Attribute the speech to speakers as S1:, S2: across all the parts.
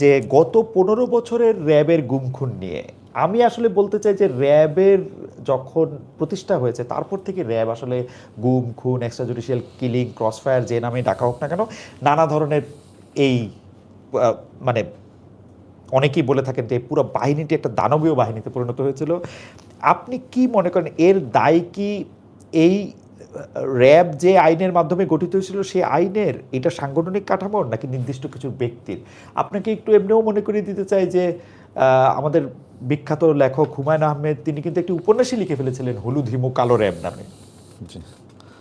S1: যে গত পনেরো বছরের র্যাবের গুমখুন নিয়ে, আমি আসলে বলতে চাই যে র্যাবের যখন প্রতিষ্ঠা হয়েছে, তারপর থেকে র্যাব আসলে গুম খুন এক্সট্রা জুডিশিয়াল কিলিং ক্রসফায়ার যে নামে ডাকা হোক না কেন, নানা ধরনের এই মানে অনেকেই বলে থাকেন যে পুরো বাহিনীটি একটা দানবীয় বাহিনীতে পরিণত হয়েছিল। আপনি কি মনে করেন এর দায় কি এই র্যাব যে আইনের মাধ্যমে গঠিত হয়েছিল সেই আইনের এটা সাংগঠনিক কাঠামোর নাকি নির্দিষ্ট কিছু ব্যক্তির? আপনাকে একটু এমনিও মনে করিয়ে দিতে চাই যে আমাদের বিখ্যাত লেখক হুমায়ুন আহমেদ তিনি কিন্তু একটি উপন্যাসই লিখে ফেলেছিলেন হলুদ হিমু কালো র্যাব নামে।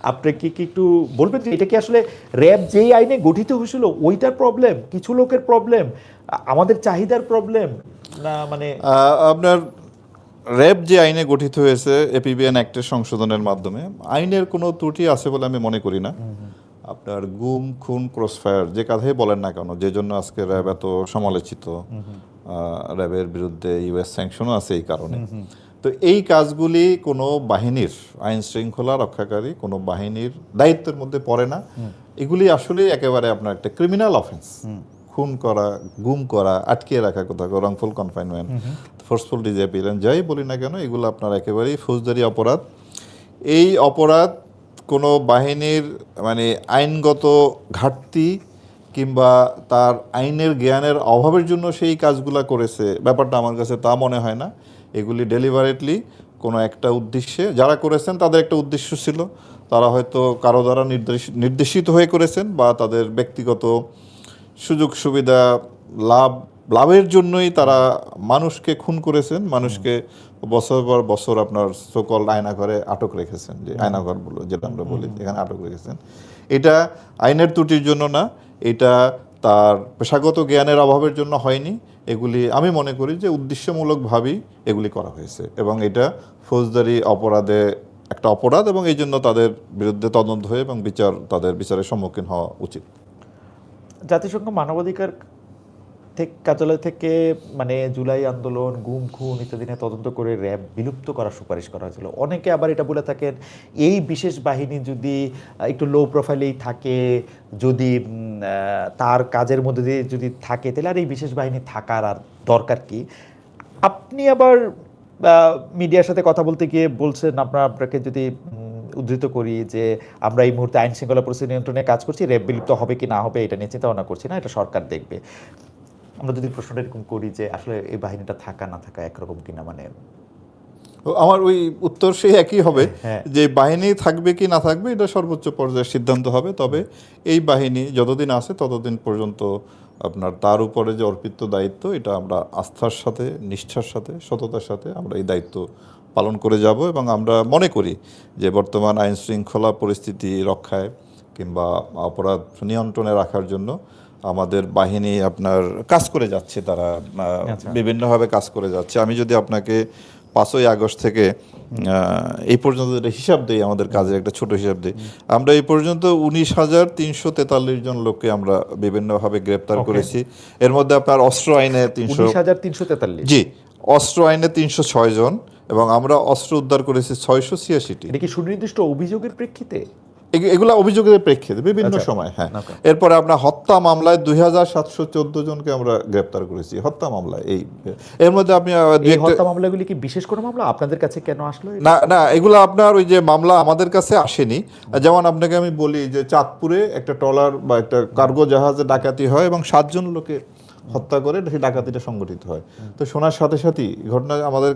S1: আপনি কি কি একটু বলবেন যে এটা কি আসলে র্যাব যেই আইনে গঠিত হয়েছিল ওইটার প্রবলেম কিছু লোকের প্রবলেম আমাদের চাহিদার প্রবলেম না মানে
S2: আপনার র্যাব যে আইনে গঠিত হয়েছে এপিবিএন অ্যাক্টের সংশোধনের মাধ্যমে আইনের কোনো ত্রুটি আছে বলে আমি মনে করি না। আপনার গুম খুন ক্রসফায়ার যে কথাই বলেন না কেন যে জন্য আজকে র্যাব এত সমালোচিত র্যাবের বিরুদ্ধে ইউএস স্যাংশনও আছে এই কারণে। তো এই কাজগুলি কোনো বাহিনীর আইন শৃঙ্খলা রক্ষাকারী কোনো বাহিনীর দায়িত্বের মধ্যে পড়ে না। এগুলি আসলে একেবারে আপনার একটা ক্রিমিনাল অফেন্স খুন করা গুম করা আটকিয়ে রাখা কোথাও রংফুল কনফাইনমেন্ট ফোর্সফুল ডিজেপিলেন যাই বলি না কেন, এগুলো আপনার একেবারেই ফৌজদারি অপরাধ। এই অপরাধ কোনো বাহিনীর মানে আইনগত ঘাটতি কিংবা তার আইনের জ্ঞানের অভাবের জন্য সেই কাজগুলা করেছে, ব্যাপারটা আমার কাছে তা মনে হয় না। এগুলি ডেলিভারেটলি কোনো একটা উদ্দেশ্যে, যারা করেছেন তাদের একটা উদ্দেশ্য ছিল। তারা হয়তো কারও দ্বারা নির্দেশ, নির্দেশিত হয়ে করেছেন বা তাদের ব্যক্তিগত সুযোগ সুবিধা লাভ লাভের জন্যই তারা মানুষকে খুন করেছেন মানুষকে বছর পর বছর আপনার সকল আয়নাঘরে আটক রেখেছেন যে আয়নাঘর বলো যেটা আমরা বলি এখানে আটক রেখেছেন। এটা আইনের ত্রুটির জন্য না এটা তার পেশাগত জ্ঞানের অভাবের জন্য হয়নি। এগুলি আমি মনে করি যে উদ্দেশ্যমূলকভাবেই এগুলি করা হয়েছে এবং এটা ফৌজদারি অপরাধে একটা অপরাধ এবং এই জন্য তাদের বিরুদ্ধে তদন্ত হয়ে এবং বিচার তাদের বিচারের সম্মুখীন হওয়া উচিত।
S1: জাতিসংঘ মানবাধিকার থেকে, কার্যালয় থেকে মানে জুলাই আন্দোলন, গুম, খুন ইত্যাদি নিয়ে তদন্ত করে র্যাব বিলুপ্ত করার সুপারিশ করা হয়েছিল। অনেকে আবার এটা বলে থাকেন, এই বিশেষ বাহিনী যদি একটু লো প্রোফাইলেই থাকে, যদি তার কাজের মধ্যে দিয়ে যদি থাকে, তাহলে আর এই বিশেষ বাহিনী থাকার আর দরকার কি? আপনি আবার মিডিয়ার সাথে কথা বলতে গিয়ে বলছেন আপনার আপনাকে যদি উদ্ধৃত করি যে আমরা এই মুহূর্তে আইন শৃঙ্খলা পরিস্থিতি নিয়ন্ত্রণে কাজ করছি, র্যাব বিলুপ্ত হবে কি না হবে এটা নিয়ে চিন্তা ভাবনা করছি না, এটা সরকার দেখবে। আমরা যদি প্রশ্নটা এরকম করি যে আসলে এই বাহিনীটা থাকা না থাকা একরকম কিনা মানে
S2: আমার ওই উত্তর সেই একই হবে
S1: হ্যাঁ।
S2: যে বাহিনী থাকবে কি না থাকবে এটা সর্বোচ্চ পর্যায়ের সিদ্ধান্ত হবে তবে এই বাহিনী যতদিন আছে ততদিন পর্যন্ত আপনার তার উপরে যে অর্পিত দায়িত্ব এটা আমরা আস্থার সাথে নিষ্ঠার সাথে সততার সাথে আমরা এই দায়িত্ব পালন করে যাব এবং আমরা মনে করি যে বর্তমান আইন শৃঙ্খলা পরিস্থিতি রক্ষায় কিংবা অপরাধ নিয়ন্ত্রণে রাখার জন্য আমাদের বাহিনী আপনার কাজ করে যাচ্ছে তারা
S1: আচ্ছা।
S2: বিভিন্নভাবে কাজ করে যাচ্ছে। আমি যদি আপনাকে পাঁচই আগস্ট থেকে এই পর্যন্ত একটা হিসাব দিই আমাদের কাজের একটা ছোট হিসাব দিই আমরা এই পর্যন্ত উনিশ হাজার তিনশো তেতাল্লিশ জন লোককে আমরা বিভিন্নভাবে গ্রেপ্তার করেছি। এর মধ্যে আপনার অস্ত্র আইনে তিনশো
S1: হাজার তিনশো তেতাল্লিশ।
S2: জি অস্ত্র আইনে তিনশো ছয় জন এবং আমরা অস্ত্র উদ্ধার করেছি ছয়শো ছিয়াশিটি।
S1: এটা কি সুনির্দিষ্ট অভিযোগের প্রেক্ষিতে?
S2: এগুলা অভিযোগের প্রেক্ষিতে বিভিন্ন
S1: আচ্ছা।
S2: সময় হ্যাঁ। এরপরে আমরা হত্যা মামলায় দুই হাজার সাতশো চোদ্দ জনকে আমরা গ্রেপ্তার করেছি হত্যা মামলায় এই এর মধ্যে আপনি
S1: হত্যা মামলাগুলি কি বিশেষ কোনো মামলা? আপনাদের কাছে কেন আসলো
S2: না না এগুলো আপনার ওই যে মামলা আমাদের কাছে আসেনি। যেমন আপনাকে আমি বলি যে চাঁদপুরে একটা ট্রলার বা একটা কার্গো জাহাজে ডাকাতি হয় এবং সাতজন লোকে হত্যা করে সেই ডাকাতিটা সংগঠিত হয়। তো শোনার সাথে সাথেই ঘটনা আমাদের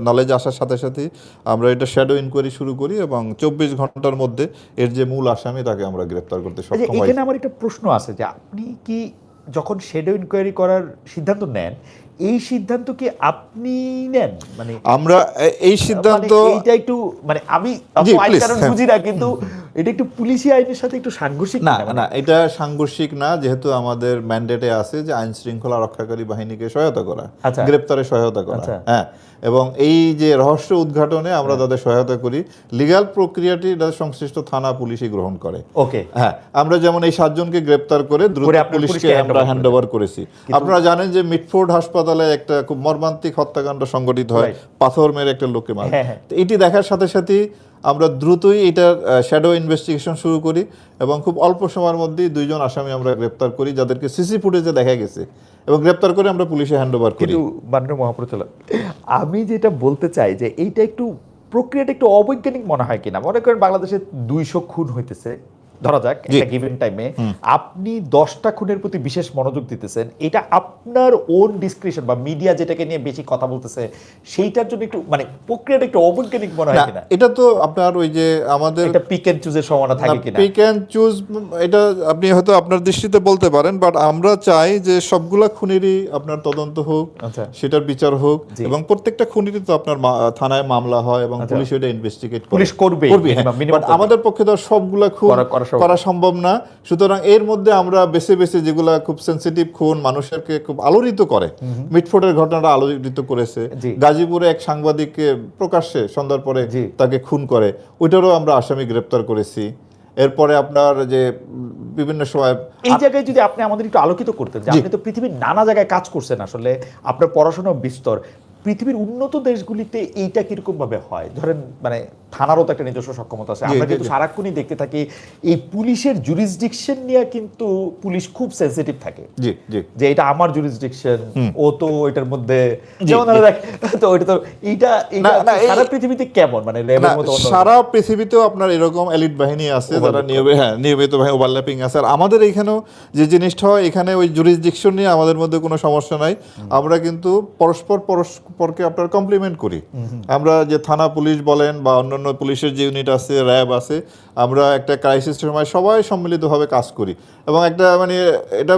S2: নলেজ আসার সাথে সাথেই আমরা এটা শ্যাডো ইনকোয়ারি শুরু করি এবং চব্বিশ ঘণ্টার মধ্যে এর যে মূল আসামি তাকে আমরা গ্রেপ্তার করতে সক্ষম হই
S1: এখানে আমার একটা প্রশ্ন আছে যে আপনি কি যখন শেডো ইনকোয়ারি করার সিদ্ধান্ত নেন এই সিদ্ধান্ত কি আপনি নেন? মানে
S2: আমরা এই সিদ্ধান্ত
S1: মানে এইটা একটু মানে আমি
S2: হ্যাঁ।
S1: বুঝি না কিন্তু এটা একটু পুলিশি আইনের সাথে একটু সাংঘর্ষিক
S2: না
S1: মানে?
S2: না এটা সাংঘর্ষিক না যেহেতু আমাদের ম্যান্ডেটে আছে যে আইন শৃঙ্খলা রক্ষাকারী বাহিনীকে সহায়তা করা
S1: আচ্ছা।
S2: গ্রেপ্তারে সহায়তা করা
S1: আচ্ছা।
S2: হ্যাঁ এবং এই যে রহস্য উদ্ঘাটনে আমরা তাদের সহায়তা করি লিগ্যাল প্রক্রিয়াটি সংশ্লিষ্ট থানা পুলিশই গ্রহণ করে।
S1: ওকে।
S2: হ্যাঁ আমরা যেমন এই সাতজনকে গ্রেপ্তার করে দ্রুত পুলিশকে আমরা হ্যান্ড ওভার করেছি। আপনারা জানেন যে মিটফোর্ড হাসপাতালে একটা খুব মর্মান্তিক হত্যাকাণ্ড সংঘটিত হয় পাথর মেরে একটা লোককে মারে
S1: হ্যাঁ, হ্যাঁ।
S2: এটি দেখার সাথে সাথেই আমরা দ্রুতই এটার শ্যাডো ইনভেস্টিগেশন শুরু করি এবং খুব অল্প সময়ের মধ্যেই দুইজন আসামি আমরা গ্রেপ্তার করি, যাদেরকে সিসি ফুটেজে দেখা গেছে এবং গ্রেপ্তার করে আমরা পুলিশে হ্যান্ড ওভার করি
S1: মাননীয় মহাপরিচালক, আমি যেটা বলতে চাই যে এইটা একটু প্রক্রিয়াটা একটু অবৈজ্ঞানিক মনে হয় কিনা? মনে করেন বাংলাদেশে দুইশো খুন হইতেছে ধরা যাক একটা গিভেন টাইমে আপনি দশটা খুনের প্রতি বিশেষ মনোযোগ দিতেছেন এটা আপনার ওন ডিসক্রিপশন বা মিডিয়া যেটাকে নিয়ে বেশি কথা বলতেছে সেইটার জন্য একটু মানে প্রক্রিয়াটা একটু অবৈজ্ঞানিক মনে হয় কিনা
S2: এটা তো আপনার ওই যে আমাদের
S1: এটা পিক এন্ড চুজের সমানা থাকে কিনা
S2: পিক অ্যান্ড চুজ এটা আপনি হয়তো আপনার দৃষ্টিতে বলতে পারেন বাট আমরা চাই যে সবগুলা খুনেরই আপনার তদন্ত হোক
S1: আচ্ছা।
S2: সেটার বিচার হোক এবং প্রত্যেকটা খুনেরই তো আপনার থানায় মামলা হয় এবং
S1: আচ্ছা।
S2: পুলিশ ওইটা ইনভেস্টিগেট
S1: পুলিশ করবে।
S2: আমাদের পক্ষে তো সবগুলা খুন
S1: করা- সম্ভব।
S2: না। সুতরাং এর মধ্যে আমরা বেছে বেছে যেগুলা খুব সেনসিটিভ খুন মানুষেরকে খুব আলোড়িত করে। মিটফোর্ডের ঘটনাটা আলোড়িত করেছে। গাজীপুরে এক সাংবাদিককে প্রকাশ্যে সন্ধ্যার পরে তাকে খুন করে। ওইটারও আমরা আসামি গ্রেপ্তার করেছি। এরপরে আপনার যে বিভিন্ন সময়
S1: এই জায়গায় যদি আপনি আমাদের একটু আলোকিত করতেন যে আপনি তো পৃথিবীর নানা জায়গায় কাজ করছেন আসলে আপনার পড়াশোনা বিস্তর। পৃথিবীর উন্নত দেশগুলিতে এইটা কীরকম ভাবে হয়? ধরেন মানে থানারও তো একটা নিজস্ব সক্ষমতা আছে। আমরা কিন্তু সারাক্ষণই দেখতে থাকি এই পুলিশের জুরিসডিকশন নিয়ে কিন্তু পুলিশ খুব সেনসিটিভ থাকে। যে এটা আমার জুরিসডিকশন ও তো এটার মধ্যে যেমন দেখ তো ওইটা তো এইটা
S2: এই-
S1: সারা পৃথিবীতে কেমন? মানে অন্য-
S2: সারা পৃথিবীতেও আপনার এরকম এলিট বাহিনী আছে যারা নিয়মিত হ্যাঁ নিয়মিত ভাবে ওভারল্যাপিং আছে। আর আমাদের এখানেও যে জিনিসটা হয় এখানে ওই জুরিসডিকশন নিয়ে আমাদের মধ্যে কোনো সমস্যা নাই। আমরা কিন্তু পরস্পর পরস্পরকে আপনার কমপ্লিমেন্ট করি। আমরা যে থানা পুলিশ বলেন বা অন্যান্য পুলিশের যে ইউনিট আছে র্যাব আছে আমরা একটা ক্রাইসিস সময় সবাই সম্মিলিতভাবে কাজ করি। এবং একটা মানে এটা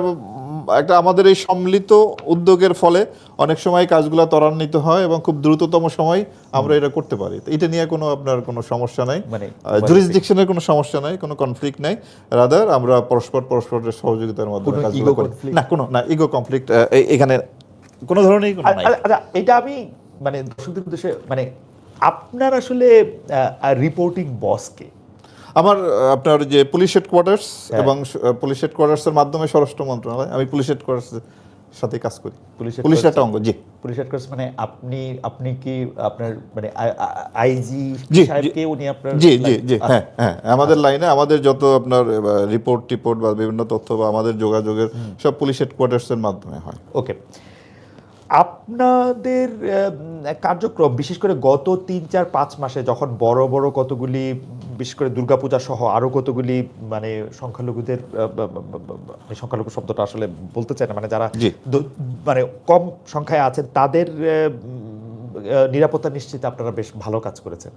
S2: একটা আমাদের এই সম্মিলিত উদ্যোগের ফলে অনেক সময় কাজগুলো ত্বরান্বিত হয় এবং খুব দ্রুততম সময় আমরা এটা করতে পারি। এটা নিয়ে কোনো আপনার কোনো সমস্যা নাই।
S1: মানে
S2: জুরিসডিকশনের কোনো সমস্যা নাই কোনো কনফ্লিক্ট নাই। রাদার আমরা পরস্পর পরস্পরের সহযোগিতার মাধ্যমে কাজগুলো করি। না কোনো না ইগো কনফ্লিক্ট এখানে কোনো ধরনের কোনো নাই।
S1: আচ্ছা এটা আমি মানে দর্শকদের উদ্দেশ্যে মানে আপনার আসলে রিপোর্টিং বসকে
S2: আমার আপনার যে পুলিশ হেডকোয়ার্টার্স। এবং পুলিশ হেডকোয়ার্টার্সের মাধ্যমে স্বরাষ্ট্র মন্ত্রণালয় আমি পুলিশ হেডকোয়ার্টার্সের সাথে কাজ করি।
S1: পুলিশ
S2: পুলিশ একটা অঙ্গ জি।
S1: পুলিশ হেডকোয়ার্টার্স মানে আপনি আপনি কি আপনার মানে আইজি
S2: জি,
S1: সাহেবকে উনি আপনার
S2: জি জি জি
S1: আচ্ছা,
S2: হ্যাঁ হ্যাঁ। আমাদের লাইনে আমাদের যত আপনার রিপোর্ট টিপোর্ট বা বিভিন্ন তথ্য বা আমাদের যোগাযোগের সব পুলিশ হেডকোয়ার্টার্সের মাধ্যমে হয়।
S1: ওকে আপনাদের কার্যক্রম বিশেষ করে গত তিন চার পাঁচ মাসে যখন বড় বড় কতগুলি বিশেষ করে দুর্গাপূজা সহ আরও কতগুলি মানে সংখ্যালঘুদের আমি সংখ্যালঘু শব্দটা আসলে বলতে চাই না মানে যারা। মানে কম সংখ্যায় আছেন তাদের নিরাপত্তা নিশ্চিত আপনারা বেশ ভালো কাজ করেছেন।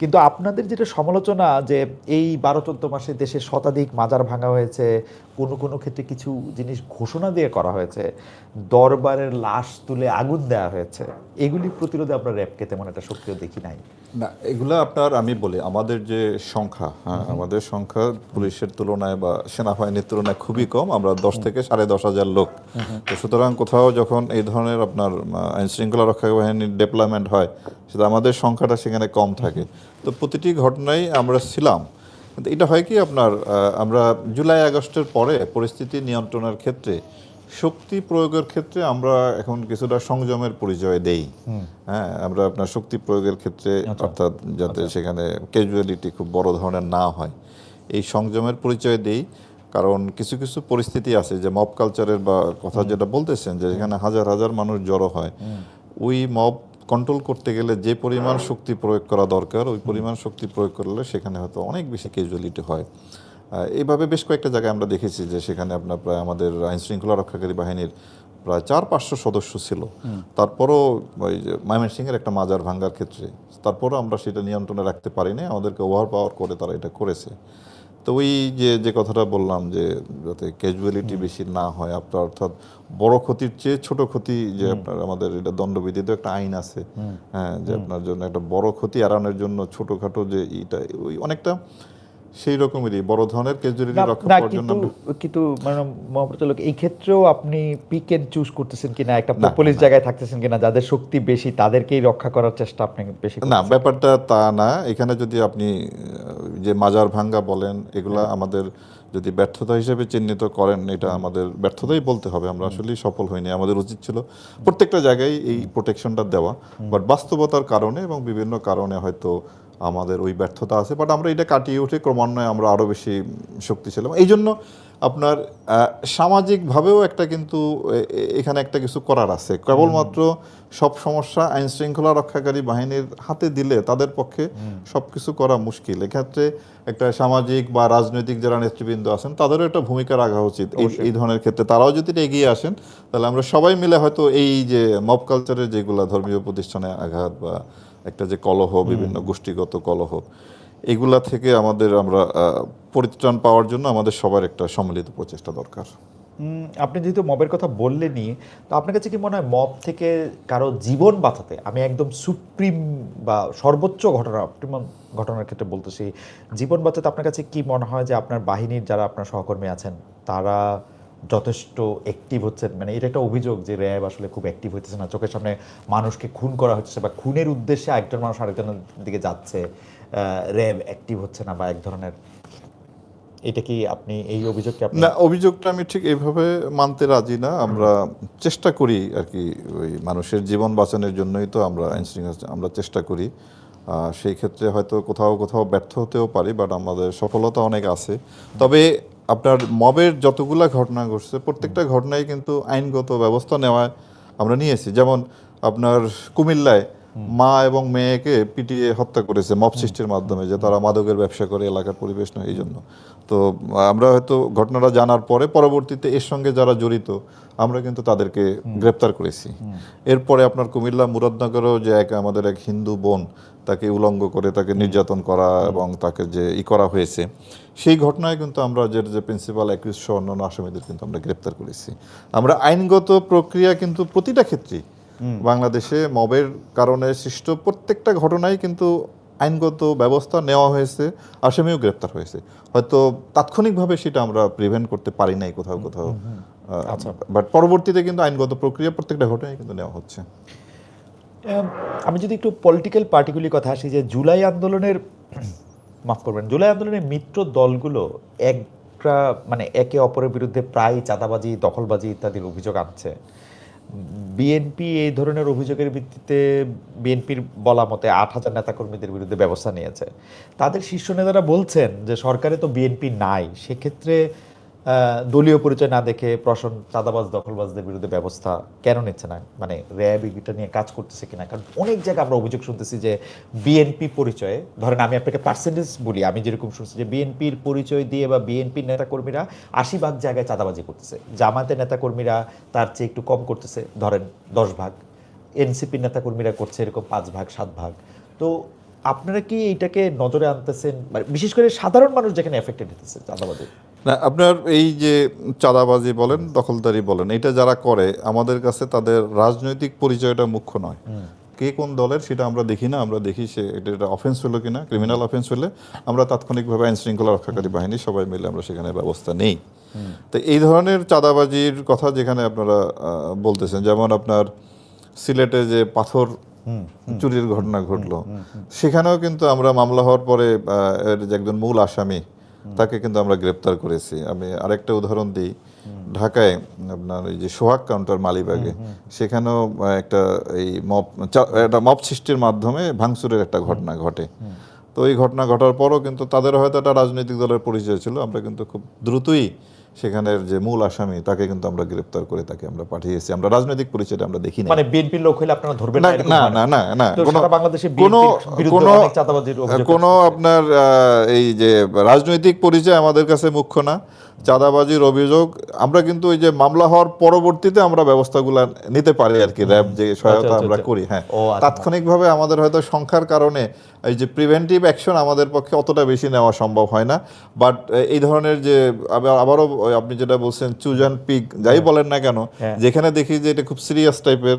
S1: কিন্তু আপনাদের যেটা সমালোচনা যে এই বারো চোদ্দ মাসে দেশে শতাধিক মাজার ভাঙা হয়েছে কোনো কোনো ক্ষেত্রে কিছু জিনিস ঘোষণা দিয়ে করা হয়েছে দরবারের লাশ তুলে আগুন দেওয়া হয়েছে এগুলি প্রতিরোধে আমরা র্যাবকে তেমন একটা সক্রিয় দেখি নাই?
S2: না এগুলো আপনার আমি বলি আমাদের যে সংখ্যা হ্যাঁ আমাদের সংখ্যা পুলিশের তুলনায় বা সেনাবাহিনীর তুলনায় খুবই কম আমরা দশ থেকে সাড়ে দশ হাজার লোক। তো সুতরাং কোথাও যখন এই ধরনের আপনার আইন শৃঙ্খলা রক্ষা বাহিনীর ডেভেলপমেন্ট হয় সেটা আমাদের সংখ্যাটা সেখানে কম থাকে। তো প্রতিটি ঘটনায় আমরা ছিলাম। কিন্তু এটা হয় কি আপনার আমরা জুলাই আগস্টের পরে পরিস্থিতি নিয়ন্ত্রণের ক্ষেত্রে শক্তি প্রয়োগের ক্ষেত্রে আমরা এখন কিছুটা সংযমের পরিচয় দেই। হ্যাঁ আমরা আপনার শক্তি প্রয়োগের ক্ষেত্রে অর্থাৎ যাতে সেখানে ক্যাজুয়ালিটি খুব বড় ধরনের না হয় এই সংযমের পরিচয় দেই। কারণ কিছু কিছু পরিস্থিতি আছে যে মব কালচারের বা কথা যেটা বলতেছেন যে এখানে হাজার হাজার মানুষ জড়ো হয়। ওই মব কন্ট্রোল করতে গেলে যে পরিমাণ শক্তি প্রয়োগ করা দরকার ওই পরিমাণ শক্তি প্রয়োগ করলে সেখানে হয়তো অনেক বেশি ক্যাজুয়ালিটি হয়। এইভাবে বেশ কয়েকটা জায়গায় আমরা দেখেছি যে সেখানে আপনার প্রায় আমাদের আইন শৃঙ্খলা রক্ষাকারী বাহিনীর প্রায় চার পাঁচশো সদস্য ছিল। তারপরও ওই যে ময়মনসিংহের একটা মাজার ভাঙ্গার ক্ষেত্রে তারপরও আমরা সেটা নিয়ন্ত্রণে রাখতে পারিনি। আমাদেরকে ওভার পাওয়ার করে তারা এটা করেছে। তো ওই যে যে কথাটা বললাম যে যাতে ক্যাজুয়ালিটি বেশি না হয় আপনার অর্থাৎ বড় ক্ষতির চেয়ে ছোট ক্ষতি যে আপনার আমাদের এটা দণ্ডবিধিতে একটা আইন আছে। হ্যাঁ যে আপনার জন্য একটা বড় ক্ষতি এড়ানোর জন্য ছোটখাটো যে এটা ওই অনেকটা সেই রকমেরই বড় ধরনের ক্যাজুয়ালিটি রক্ষা করার জন্য
S1: কিন্তু মানে মহাপ্রচালক এই ক্ষেত্রেও আপনি পিক এন্ড চুজ করতেছেন কিনা একটা
S2: না,
S1: পুলিশ জায়গায় থাকতেছেন কিনা যাদের শক্তি বেশি তাদেরকেই রক্ষা করার চেষ্টা আপনি বেশি
S2: না ব্যাপারটা তা না। এখানে যদি আপনি যে মাজার ভাঙ্গা বলেন এগুলা আমাদের যদি ব্যর্থতা হিসেবে চিহ্নিত করেন এটা আমাদের ব্যর্থতাই বলতে হবে। আমরা আসলে সফল হইনি আমাদের উচিত ছিল প্রত্যেকটা জায়গায় এই প্রোটেকশনটা দেওয়া। বাট বাস্তবতার কারণে এবং বিভিন্ন কারণে হয়তো আমাদের ওই ব্যর্থতা আছে। বাট আমরা এটা কাটিয়ে উঠে ক্রমান্বয়ে আমরা আরও বেশি শক্তিশালী। এই জন্য আপনার সামাজিকভাবেও একটা কিন্তু এখানে একটা কিছু করার আছে। কেবলমাত্র সব সমস্যা আইন শৃঙ্খলা রক্ষাকারী বাহিনীর হাতে দিলে তাদের পক্ষে সব কিছু করা মুশকিল। এক্ষেত্রে একটা সামাজিক বা রাজনৈতিক যারা নেতৃবৃন্দ আছেন তাদেরও একটা ভূমিকা রাখা উচিত। এই ধরনের ক্ষেত্রে তারাও যদি এগিয়ে আসেন তাহলে আমরা সবাই মিলে হয়তো এই যে মব কালচারের যেগুলা ধর্মীয় প্রতিষ্ঠানে আঘাত বা একটা যে কলহ বিভিন্ন গোষ্ঠীগত কলহ এগুলা থেকে আমাদের আমরা পরিত্রাণ পাওয়ার জন্য আমাদের সবার একটা সম্মিলিত প্রচেষ্টা দরকার।
S1: আপনি যেহেতু মবের কথা বললেনই, তো আপনার কাছে কি মনে হয় মব থেকে কারও জীবন বাঁচাতে, আমি একদম সুপ্রিম বা সর্বোচ্চ ঘটনা অপটিমাম ঘটনার ক্ষেত্রে বলতেছি, জীবন বাঁচাতে আপনার কাছে কি মনে হয় যে আপনার বাহিনীর যারা আপনার সহকর্মী আছেন, তারা যথেষ্ট অ্যাক্টিভ হচ্ছেন মানে এটা একটা অভিযোগ যে র্যাব আসলে খুব অ্যাক্টিভ হইতেছে না। চোখের সামনে মানুষকে খুন করা হচ্ছে বা খুনের উদ্দেশ্যে একজন মানুষ আরেকজনের দিকে যাচ্ছে র্যাব অ্যাক্টিভ হচ্ছে না বা এক ধরনের। এটা কি আপনি এই অভিযোগকে আপনি
S2: না, অভিযোগটা আমি ঠিক এইভাবে মানতে রাজি না। আমরা চেষ্টা করি আর কি, ওই মানুষের জীবন বাঁচানোর জন্যই তো আমরা আমরা চেষ্টা করি। সেই ক্ষেত্রে হয়তো কোথাও কোথাও ব্যর্থ হতেও পারি বাট আমাদের সফলতা অনেক আছে। তবে আপনার মবের যতগুলো ঘটনা ঘটছে প্রত্যেকটা ঘটনায় কিন্তু আইনগত ব্যবস্থা নেওয়া আমরা নিয়েছি। যেমন আপনার কুমিল্লায় মা এবং মেয়েকে পিটিয়ে হত্যা করেছে মব সৃষ্টির মাধ্যমে যে তারা মাদকের ব্যবসা করে এলাকার পরিবেশ নয় এই জন্য। তো আমরা হয়তো ঘটনাটা জানার পরে পরবর্তীতে এর সঙ্গে যারা জড়িত আমরা কিন্তু তাদেরকে গ্রেপ্তার করেছি। এরপরে আপনার কুমিল্লা মুরাদনগরেও যে এক আমাদের এক হিন্দু বোন তাকে উলঙ্গ করে তাকে নির্যাতন করা এবং তাকে যে ই করা হয়েছে সেই ঘটনায় কিন্তু আমরা যে যে প্রিন্সিপাল একুশ সহ অন্যান্য আসামিদের কিন্তু আমরা গ্রেপ্তার করেছি। আমরা আইনগত প্রক্রিয়া কিন্তু প্রতিটা ক্ষেত্রেই বাংলাদেশে মবের কারণে সৃষ্ট প্রত্যেকটা ঘটনায় কিন্তু আইনগত ব্যবস্থা নেওয়া হয়েছে আসামিও গ্রেপ্তার হয়েছে। হয়তো তাৎক্ষণিকভাবে সেটা আমরা প্রিভেন্ট করতে পারি নাই কোথাও কোথাও।
S1: আচ্ছা।
S2: বাট পরবর্তীতে কিন্তু আইনগত প্রক্রিয়া প্রত্যেকটা ঘটনায় কিন্তু নেওয়া হচ্ছে।
S1: আমি যদি একটু পলিটিক্যাল পার্টিগুলির কথা আসি যে জুলাই আন্দোলনের মাফ করবেন জুলাই আন্দোলনের মিত্র দলগুলো একটা মানে একে অপরের বিরুদ্ধে প্রায় চাঁদাবাজি দখলবাজি ইত্যাদির অভিযোগ আনছে। বিএনপি এই ধরনের অভিযোগের ভিত্তিতে বিএনপির বলা মতে আট হাজার নেতাকর্মীদের বিরুদ্ধে ব্যবস্থা নিয়েছে। তাদের শীর্ষ নেতারা বলছেন যে, সরকারে তো বিএনপি নাই। সেক্ষেত্রে দলীয় পরিচয় না দেখে প্রশাসন চাঁদাবাজ, দখলবাজদের বিরুদ্ধে ব্যবস্থা কেন নিচ্ছে না? মানে র্যাব এটা নিয়ে কাজ করতেছে কিনা? কারণ অনেক জায়গায় আমরা অভিযোগ শুনতেছি যে বিএনপি পরিচয়ে, ধরেন আমি আপনাকে পার্সেন্টেজ বলি, আমি যেরকম শুনছি যে বিএনপির পরিচয় দিয়ে বা বিএনপির নেতাকর্মীরা আশি ভাগ জায়গায় চাঁদাবাজি করতেছে। জামাতের নেতাকর্মীরা তার চেয়ে একটু কম করতেছে, ধরেন দশ ভাগ। এনসিপির নেতাকর্মীরা করছে এরকম পাঁচ ভাগ, সাত ভাগ। তো আপনারা কি এইটাকে নজরে আনতেছেন? মানে বিশেষ করে সাধারণ মানুষ যেখানে এফেক্টেড হতেছে চাঁদাবাজি?
S2: না আপনার এই যে চাঁদাবাজি বলেন দখলদারি বলেন এটা যারা করে আমাদের কাছে তাদের রাজনৈতিক পরিচয়টা মুখ্য নয়। কে কোন দলের সেটা আমরা দেখি না আমরা দেখি সে এটা অফেন্স হলো কিনা ক্রিমিনাল অফেন্স হলে আমরা তাৎক্ষণিকভাবে আইন শৃঙ্খলা রক্ষাকারী বাহিনী সবাই মিলে আমরা সেখানে ব্যবস্থা নেই। তো এই ধরনের চাঁদাবাজির কথা যেখানে আপনারা বলতেছেন যেমন আপনার সিলেটে যে পাথর চুরির ঘটনা ঘটলো সেখানেও কিন্তু আমরা মামলা হওয়ার পরে আহ, এর যে একজন মূল আসামি তাকে কিন্তু আমরা গ্রেপ্তার করেছি। আমি আরেকটা উদাহরণ দিই। ঢাকায় আপনার এই যে সোহাগ কাউন্টার মালিবাগে সেখানেও একটা এই মপ একটা মপ সৃষ্টির মাধ্যমে ভাঙচুরের একটা ঘটনা ঘটে। তো এই ঘটনা ঘটার পরও কিন্তু তাদের হয়তো একটা রাজনৈতিক দলের পরিচয় ছিল। আমরা কিন্তু খুব দ্রুতই সেখানের যে মূল আসামি তাকে কিন্তু আমরা গ্রেপ্তার করে তাকে আমরা পাঠিয়েছি। আমরা রাজনৈতিক পরিচয়টা আমরা দেখি না
S1: মানে বিএনপির লোক হলে আপনারা ধরবেন
S2: না
S1: না
S2: না না না না। কোনো
S1: বাংলাদেশে
S2: কোনো কোনো আপনার এই যে রাজনৈতিক পরিচয় আমাদের কাছে মুখ্য না। চাঁদাবাজির অভিযোগ আমরা কিন্তু ওই যে মামলা হওয়ার পরবর্তীতে আমরা ব্যবস্থাগুলো নিতে পারি আর কি র্যাব যে সহায়তা
S1: আচ্ছা,
S2: আমরা
S1: আচ্ছা।
S2: করি হ্যাঁ।
S1: আচ্ছা।
S2: তাৎক্ষণিকভাবে আমাদের হয়তো সংখ্যার কারণে এই যে প্রিভেন্টিভ অ্যাকশন আমাদের পক্ষে অতটা বেশি নেওয়া সম্ভব হয় না। বাট এই ধরনের যে আবার- আবারও ওই আপনি যেটা বলছেন চুজান পিক যাই বলেন না কেন
S1: হ্যাঁ।
S2: যেখানে দেখি যে এটা খুব সিরিয়াস টাইপের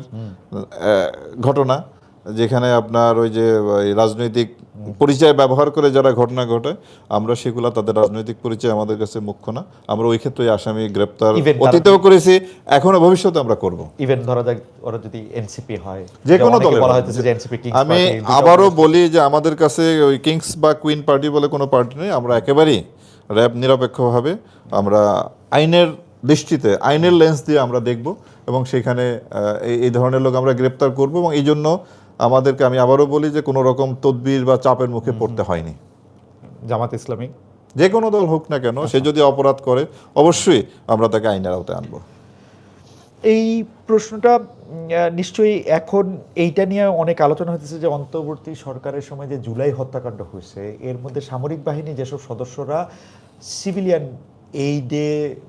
S2: ঘটনা যেখানে আপনার ওই যে রাজনৈতিক পরিচয় ব্যবহার করে যারা ঘটনা ঘটে আমরা সেগুলা তাদের রাজনৈতিক পরিচয় আমাদের কাছে মুখ্য না। আমরা ওই ক্ষেত্রে আসামি গ্রেপ্তার অতীতেও করেছি এখনও ভবিষ্যতে আমরা করব।
S1: ইভেন ধরা যাক ওরা যদি এনসিপি হয়।
S2: যে কোনো দলের
S1: বলা। হইতেছে যে এনসিপি কিংস
S2: আমি আবারও বলি যে আমাদের কাছে ওই কিংস বা কুইন পার্টি বলে কোনো পার্টি নেই আমরা একেবারেই র্যাব নিরপেক্ষভাবে আমরা আইনের দৃষ্টিতে আইনের লেন্স দিয়ে আমরা দেখব এবং সেখানে এই- ধরনের লোক আমরা গ্রেপ্তার করব এবং এই জন্য আমাদেরকে আমি আবারও বলি যে কোনো রকম তদবির বা চাপের মুখে পড়তে হয়নি।
S1: জামাত ইসলামী?
S2: যে কোনো দল হোক না কেন সে যদি অপরাধ করে অবশ্যই আমরা তাকে আইনের আওতায় আনব।
S1: এই প্রশ্নটা নিশ্চয়ই এখন এইটা নিয়ে অনেক আলোচনা হতেছে যে অন্তর্বর্তী সরকারের সময় যে জুলাই হত্যাকাণ্ড হয়েছে এর মধ্যে সামরিক বাহিনী যেসব সদস্যরা সিভিলিয়ান এইডে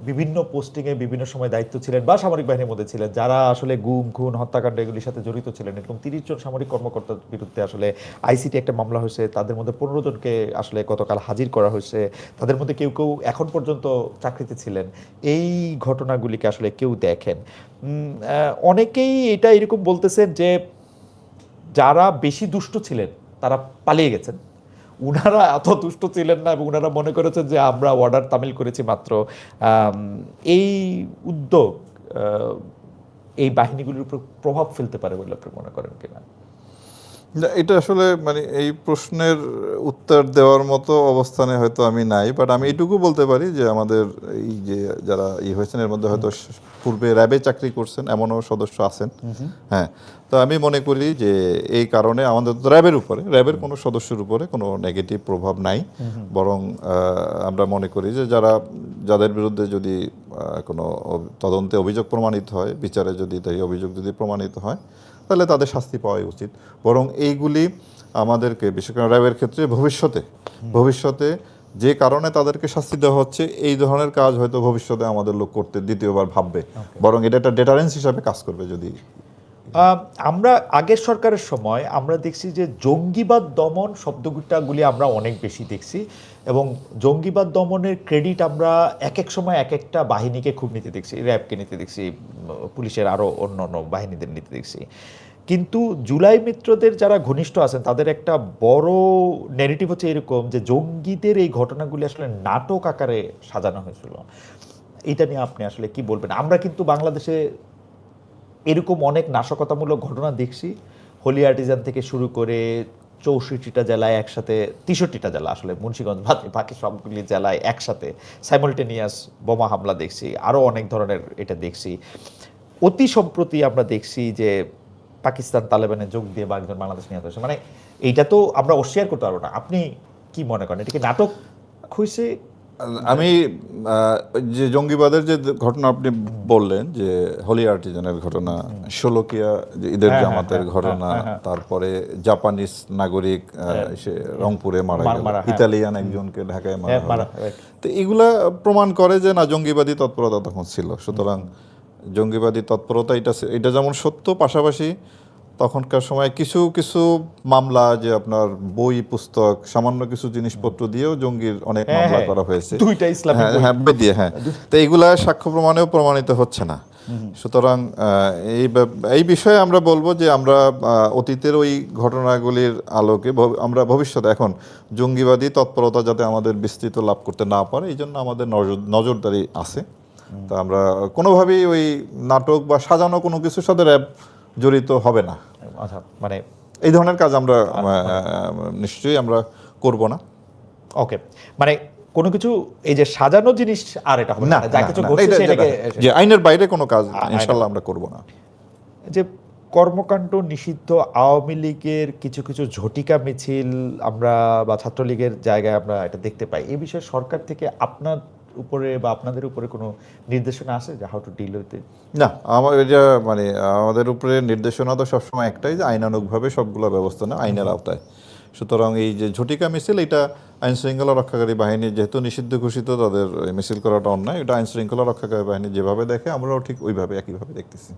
S1: বিভিন্ন পোস্টিংয়ে বিভিন্ন সময় দায়িত্ব ছিলেন বা সামরিক বাহিনীর মধ্যে ছিলেন, যারা আসলে গুম, খুন, হত্যাকাণ্ড এগুলির সাথে জড়িত ছিলেন এরকম তিরিশ জন সামরিক কর্মকর্তার বিরুদ্ধে আসলে আইসিটি একটা মামলা হয়েছে, তাদের মধ্যে পনেরো জনকে আসলে গতকাল হাজির করা হয়েছে, তাদের মধ্যে কেউ কেউ এখন পর্যন্ত চাকরিতে ছিলেন। এই ঘটনাগুলিকে আসলে কেউ দেখেন। অনেকেই এটা এরকম বলতেছেন যে যারা বেশি দুষ্ট ছিলেন, তারা পালিয়ে গেছেন। উনারা এত দুষ্ট ছিলেন না এবং উনারা মনে করেছেন যে আমরা অর্ডার তামিল করেছি মাত্র। এই উদ্যোগ এই বাহিনীগুলির উপর প্রভাব ফেলতে পারে বলে আপনি মনে করেন কিনা?
S2: না, এটা আসলে মানে এই প্রশ্নের উত্তর দেওয়ার মতো অবস্থানে হয়তো আমি নাই বাট আমি এইটুকু বলতে পারি যে আমাদের এই যে যারা ই হয়েছেন এর মধ্যে হয়তো পূর্বে র্যাবে চাকরি করছেন এমনও সদস্য আছেন। হ্যাঁ তো আমি মনে করি যে এই কারণে আমাদের তো র্যাবের উপরে র্যাবের কোনো সদস্যের উপরে কোনো নেগেটিভ প্রভাব নাই। বরং আমরা মনে করি যে যারা যাদের বিরুদ্ধে যদি কোনো তদন্তে অভিযোগ প্রমাণিত হয় বিচারে যদি তাই অভিযোগ যদি প্রমাণিত হয় তাহলে তাদের শাস্তি পাওয়াই উচিত। বরং এইগুলি আমাদেরকে বিশেষ করে র্যাবের ক্ষেত্রে ভবিষ্যতে ভবিষ্যতে যে কারণে তাদেরকে শাস্তি দেওয়া হচ্ছে এই ধরনের কাজ হয়তো ভবিষ্যতে আমাদের লোক করতে দ্বিতীয়বার ভাববে। বরং এটা একটা ডেটারেন্স হিসাবে কাজ করবে যদি
S1: আমরা আগের সরকারের সময় আমরা দেখছি যে জঙ্গিবাদ দমন শব্দগুলি আমরা অনেক বেশি দেখছি এবং জঙ্গিবাদ দমনের ক্রেডিট আমরা এক এক সময় এক একটা বাহিনীকে খুব নিতে দেখছি, র্যাবকে নিতে দেখছি পুলিশের আরও অন্য অন্য বাহিনীদের নিতে দেখছি। কিন্তু জুলাই মিত্রদের যারা ঘনিষ্ঠ আছেন, তাদের একটা বড় নেগেটিভ হচ্ছে এরকম যে জঙ্গিদের এই ঘটনাগুলি আসলে নাটক আকারে সাজানো হয়েছিল। এটা নিয়ে আপনি আসলে কি বলবেন? আমরা কিন্তু বাংলাদেশে এরকম অনেক নাশকতামূলক ঘটনা দেখছি। হোলি আর্টিজান থেকে শুরু করে চৌষট্টিটা জেলায় একসাথে, তেষট্টিটা জেলা আসলে, মুন্সীগঞ্জ বাদ বাকি সবগুলি জেলায় একসাথে সাইমultaneous বোমা হামলা দেখছি আরও অনেক ধরনের এটা দেখছি। অতি সম্প্রতি আমরা দেখছি যে পাকিস্তান তালেবানে যোগ দিয়ে বা একজন বাংলাদেশ নিহত হয়েছে। মানে এইটা তো আমরা অস্বীকার করতে পারব না। আপনি কি মনে করেন? এটা কি নাটক হয়েছে?
S2: আমি যে জঙ্গিবাদের যে ঘটনা আপনি বললেন যে হোলি আর্টিজানের ঘটনা ষোলকিয়া যে ঈদের
S1: হ্যাঁ, হ্যাঁ,
S2: জামাতের
S1: হ্যাঁ,
S2: ঘটনা। তারপরে জাপানিজ নাগরিক সে রংপুরে মারা গেল। ইতালিয়ান একজনকে ঢাকায় মারা
S1: মারা,
S2: তো এগুলা প্রমাণ করে যে না জঙ্গিবাদী তৎপরতা তখন ছিল। সুতরাং জঙ্গিবাদী তৎপরতা এটা এটা যেমন সত্য পাশাপাশি তখনকার সময় কিছু কিছু মামলা যে আপনার বই পুস্তক সামান্য কিছু জিনিসপত্র দিয়েও জঙ্গির অনেক
S1: হ্যাঁ,
S2: মামলা
S1: হ্যাঁ।
S2: করা হয়েছে।
S1: দুইটা ইসলামিক
S2: হ্যাঁ, দিয়ে হ্যাঁ। তো এইগুলা সাক্ষ্য প্রমাণেও প্রমাণিত হচ্ছে না। সুতরাং এই এই বিষয়ে আমরা বলব যে আমরা অতীতের ওই ঘটনাগুলির আলোকে আমরা ভবিষ্যতে এখন জঙ্গিবাদী তৎপরতা যাতে আমাদের বিস্তৃত লাভ করতে না পারে এই জন্য আমাদের নজর- নজরদারি আছে। তা আমরা কোনোভাবেই ওই নাটক বা সাজানো কোনো কিছুর সাথে র্যাব জড়িত হবে না।
S1: আচ্ছা মানে
S2: এই ধরনের কাজ আমরা নিশ্চয়ই আমরা করব না।
S1: ওকে মানে কোনো কিছু এই যে সাজানো জিনিস আর এটা হবে না
S2: না
S1: যা কিছু ঘটছে সেটাকে
S2: যে আইনের বাইরে কোনো কাজ ইনশাল্লাহ আমরা করব না।
S1: যে কর্মকাণ্ড নিষিদ্ধ আওয়ামী লীগের কিছু কিছু ঝটিকা মিছিল আমরা বা ছাত্রলীগের জায়গায় আমরা এটা দেখতে পাই। এই বিষয়ে সরকার থেকে আপনার উপরে বা আপনাদের উপরে কোনো নির্দেশনা আছে যে হাউ টু ডিল উইথ
S2: না আমার এটা মানে আমাদের উপরে নির্দেশনা তো সবসময় একটাই যে আইনানুগভাবে সবগুলো ব্যবস্থা না আইনের আওতায়। সুতরাং এই যে ঝটিকা মিছিল এটা আইন শৃঙ্খলা রক্ষাকারী বাহিনী যেহেতু নিষিদ্ধ ঘোষিত তাদের মিছিল করাটা অন্যায় এটা আইন শৃঙ্খলা রক্ষাকারী বাহিনী যেভাবে দেখে আমরাও ঠিক ওইভাবে একইভাবে দেখতেছি।